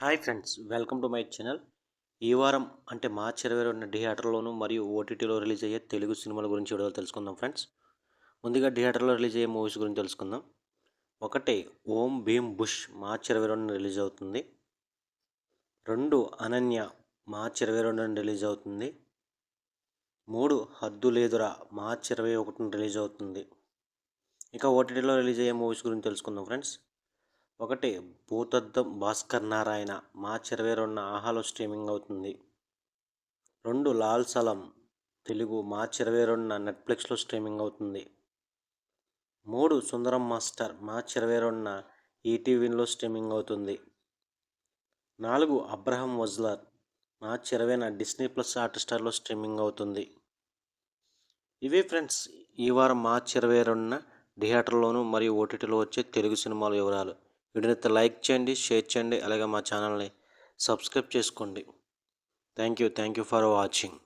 Hi friends welcome to my channel. ఈ వారం అంటే మార్చి ఇరవై రెండు థియేటర్లోను మరియు ఓటీటీలో రిలీజ్ అయ్యే తెలుగు సినిమాల గురించి వీడియో తెలుసుకుందాం ఫ్రెండ్స్. ముందుగా థియేటర్లో రిలీజ్ అయ్యే మూవీస్ గురించి తెలుసుకుందాం. ఒకటి ఓం భీమ్ బుష్ మార్చి ఇరవై రెండున రిలీజ్ అవుతుంది. రెండు అనన్య మార్చి ఇరవై రెండున రిలీజ్ అవుతుంది. మూడు హద్దు లేదురా మార్చి ఇరవై ఒకటిన రిలీజ్ అవుతుంది. ఇక ఓటీటీలో రిలీజ్ అయ్యే మూవీస్ గురించి తెలుసుకుందాం ఫ్రెండ్స్. ఒకటి భూతద్దం భాస్కర్ నారాయణ మార్చి ఇరవై రెండున ఆహాలో స్ట్రీమింగ్ అవుతుంది. రెండు లాల్ సలం తెలుగు మార్చి ఇరవై రెండున నెట్ఫ్లిక్స్లో స్ట్రీమింగ్ అవుతుంది. మూడు సుందరం మాస్టర్ మార్చి ఇరవై రెండున ఈటీవీలో స్ట్రీమింగ్ అవుతుంది. నాలుగు అబ్రహం వజ్లర్ మార్చి ఇరవైన డిస్నీ ప్లస్ హాట్స్టార్లో స్ట్రీమింగ్ అవుతుంది. ఇవే ఫ్రెండ్స్ ఈ వారం మార్చి ఇరవై రెండున థియేటర్లోను మరియు ఓటీటీలో వచ్చే తెలుగు సినిమాల వివరాలు. వీడియోని లైక్ చేయండి షేర్ చేయండి అలాగే మా ఛానల్ని సబ్స్క్రైబ్ చేసుకోండి. Thank you thank you for watching.